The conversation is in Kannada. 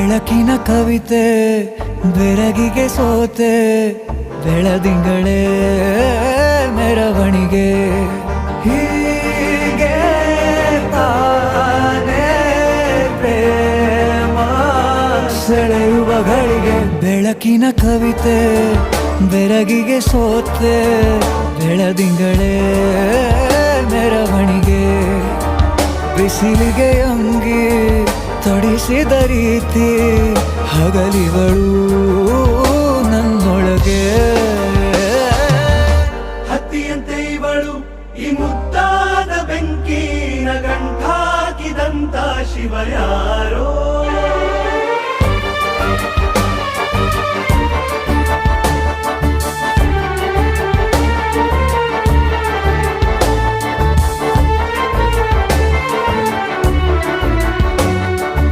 ಬೆಳಕಿನ ಕವಿತೆ, ಬೆರಗಿಗೆ ಸೋತೆ, ಬೆಳದಿಂಗಳೇ ಮೆರವಣಿಗೆ. ಹೀಗೆ ಪ್ರೇಮ ಸೆಳೆಯುವ ಬೆಳಕಿನ ಕವಿತೆ, ಬೆರಗಿಗೆ ಸೋತೆ, ಬೆಳದಿಂಗಳೇ ಮೆರವಣಿಗೆ. ಬಿಸಿಲಿಗೆ ಅಂಗಿ ತೊಡಿಸಿದ ರೀತಿ ಹಗಲಿಗಳು ನನ್ನೊಳಗೆ. ಹತ್ತಿಯಂತೆ ಇವಳು ಈ ಮುದ್ದಾದ ಬೆಂಕಿನ ಗಂಟಾಕಿದಂತ ಶಿವ ಯಾರೋ?